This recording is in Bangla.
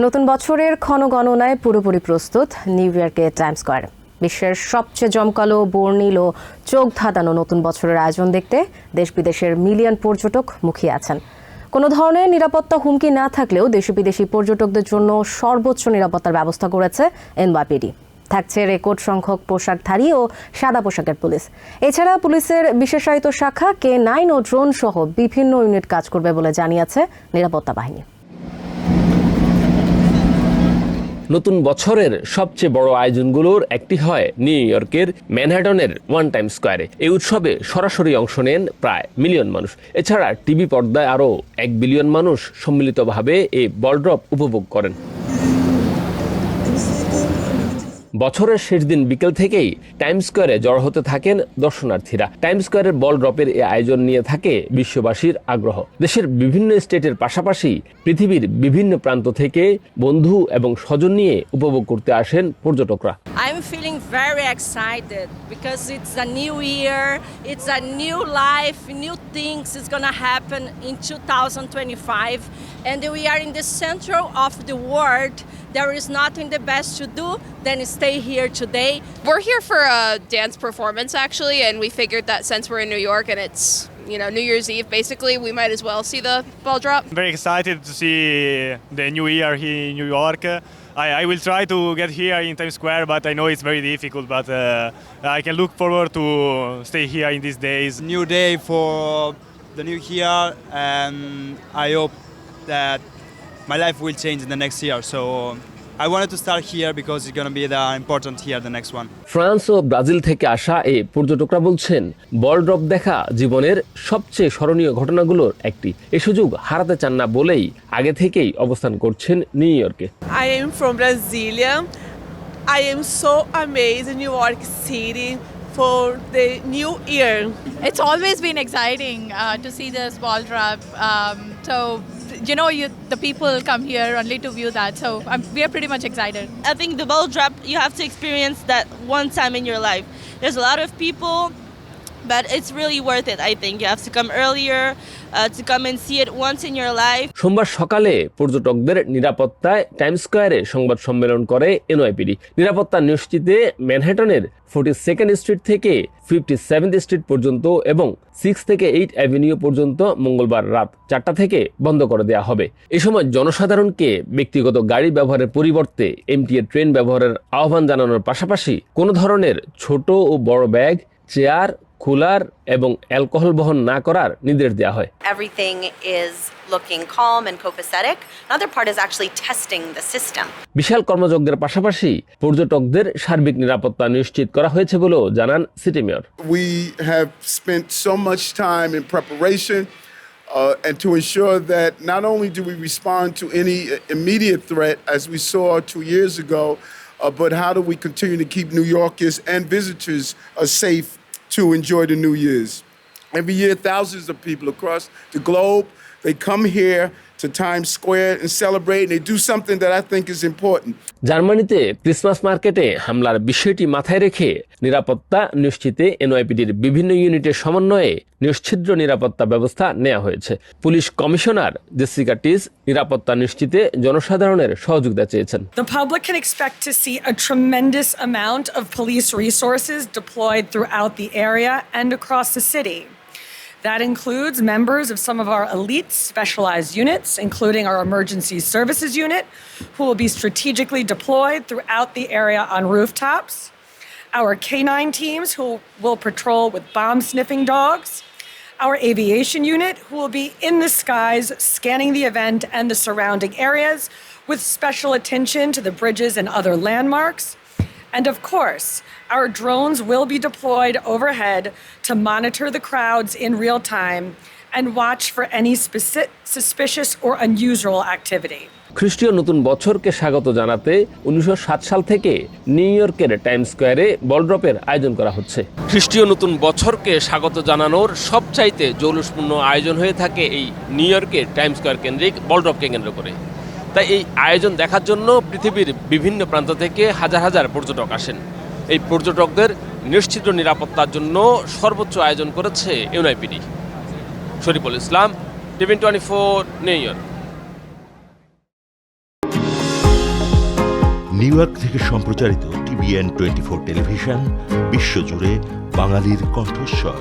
নতুন বছরের ক্ষণগণনায় পুরোপুরি প্রস্তুত নিউ ইয়র্কে টাইম স্কোয়ার। বিশ্বের সবচেয়ে জমকালো, বর্ণিল ও চোখ ধাঁধানো নতুন বছরের আয়োজন দেখতে দেশ বিদেশের মিলিয়ন পর্যটক মুখিয়ে আছেন। কোনো ধরনের নিরাপত্তা হুমকি না থাকলেও দেশি বিদেশি পর্যটকদের জন্য সর্বোচ্চ নিরাপত্তার ব্যবস্থা করেছে এনওয়াইপিডি। থাকছে রেকর্ড সংখ্যক পোশাকধারী ও সাদা পোশাকের পুলিশ। এছাড়া পুলিশের বিশেষায়িত শাখা, কে নাইন ও ড্রোন সহ বিভিন্ন ইউনিট কাজ করবে বলে জানিয়েছে নিরাপত্তা বাহিনী। নতুন বছরের সবচেয়ে বড় আয়োজনগুলোর একটি হয় নিউ ইয়র্কের ম্যানহাটনের ওয়ান টাইম স্কোয়ারে। এই উৎসবে সরাসরি অংশ নেন প্রায় মিলিয়ন মানুষ। এছাড়া টিভি পর্দায় আরও এক বিলিয়ন মানুষ সম্মিলিতভাবে এই বল ড্রপ উপভোগ করেন। বছরের শেষ দিন বিকেল থেকেই টাইম স্কোয়ারে জড় হতে থাকেন দর্শনার্থীরা টাইম স্কোয়ারের বল ড্রপের এই আয়োজন নিয়ে থাকে বিশ্ববাসীর আগ্রহ দেশের বিভিন্ন স্টেটের পাশাপাশি পৃথিবীর বিভিন্ন প্রান্ত থেকে বন্ধু এবং স্বজন নিয়ে উপভোগ করতে আসেন পর্যটকরা I'm feeling very excited because it's a new year, it's a new life, new things is gonna happen in 2025, and we are in the center of the world. There is nothing the best to do than stay here today. We're here for a dance performance actually, and we figured that since we're in New York and it's you know New Year's Eve, basically, we might as well see the ball drop. I'm very excited to see the new year here in New York. I, I will try to get here in Times Square, but I know it's very difficult. But uh, I can look forward to stay here in these days. new day for the new year and I hope that my life will change in the next year. So I wanted to start here because it's going to be the important year, the next one. France O Brazil থেকে আসা এই পর্যটকরা বলছেন বল ড্রপ দেখা জীবনের সবচেয়ে স্মরণীয় ঘটনাগুলোর একটি এ সুযোগ হারাতে চান না বলেই আগে থেকেই অবস্থান করছেন নিউ ইয়র্কে I am from Brasilia. I am so amazed in New York City for the new year. It's always been exciting uh, to see this ball drop. Um, so, you know, you, the people come here only to view that. So, um, we are pretty much excited. I think the ball drop, you have to experience that one time in your life. There's a lot of people, but it's really worth it, I think. You have to come earlier uh, to come and see it once in your life. সোমবার সকালে পর্যটকদের নিরাপত্তায় টাইম স্কোয়ারে সংবাদ সম্মেলন করে এনওয়াইপিডি নিরাপত্তা নিশ্চিতে ম্যানহাটনের ফোর্টি সেকেন্ড স্ট্রিট থেকে ফিফটি সেভেন্থ স্ট্রিট পর্যন্ত এবং সিক্স থেকে এইট অ্যাভিনিউ পর্যন্ত মঙ্গলবার রাত চারটা থেকে বন্ধ করে দেওয়া হবে এ সময় জনসাধারণকে ব্যক্তিগত গাড়ি ব্যবহারের পরিবর্তে এমটিএ ট্রেন ব্যবহারের আহ্বান জানানোর পাশাপাশি কোনো ধরনের ছোট ও বড় ব্যাগ চেয়ার কুলার এবং অ্যালকোহল বহন না করার নির্দেশ দেওয়া হয় everything is looking calm and copacetic. Another part is actually testing the system. বিশাল কর্মযজ্ঞের পাশাপাশি পর্যটকদের সার্বিক নিরাপত্তা নিশ্চিত করা হয়েছে বলেও জানান city mayor We have spent so much time in preparation uh, and to ensure that not only do we respond to any immediate threat as we saw two years ago, uh, but how do we continue to keep New Yorkers and visitors uh, safe to enjoy the New Year's? Every year, thousands of people across the globe they come here to Times Square and celebrate, and they do something that I think is important. জার্মানিতে ক্রিসমাস মার্কেটে হামলার বিষয়টি মাথায় রেখে নিরাপত্তা নিশ্চিতে এনওয়াইপিডির বিভিন্ন ইউনিটের সমন্বয়ে নিশ্ছিদ্র নিরাপত্তা ব্যবস্থা নেওয়া হয়েছে পুলিশ কমিশনার জেসিকা টিস নিরাপত্তা নিশ্চিতে জনসাধারণের সহযোগিতা চেয়েছেন The public can expect to see a tremendous amount of police resources deployed throughout the area and across the city. That includes members of some of our elite specialized units, including our emergency services unit, who will be strategically deployed throughout the area on rooftops, our canine teams, who will patrol with bomb sniffing dogs, our aviation unit, who will be in the skies scanning the event and the surrounding areas with special attention to the bridges and other landmarks. And of course, our drones will be deployed overhead to monitor the crowds in real time and watch for any speci- suspicious or unusual activity. খ্রিস্টীয় নতুন বছরকে স্বাগত জানাতে উনিশশো সাল থেকে নিউ ইয়র্কের টাইম স্কোয়ারে বল ড্রপের আয়োজন করা হচ্ছে খ্রিস্টীয় নতুন বছরকে স্বাগত জানানোর সবচাইতে জৌলুসপূর্ণ আয়োজন হয়ে থাকে এই নিউ ইয়র্কের টাইম স্কোয়ার কেন্দ্রিক বল ড্রপকে কেন্দ্র করে তাই এই আয়োজন দেখার জন্য পৃথিবীর বিভিন্ন প্রান্ত থেকে হাজার হাজার পর্যটক আসেন। এই পর্যটকদের নিশ্চিত নিরাপত্তার জন্য সর্বোচ্চ আয়োজন করেছে NYPD. Shariful Islam TVN twenty four, New York. New York থেকে সম্প্রচারিত টিভিএন টোয়েন্টি ফোর টেলিভিশন, বিশ্বজুড়ে বাঙালির কণ্ঠস্বর।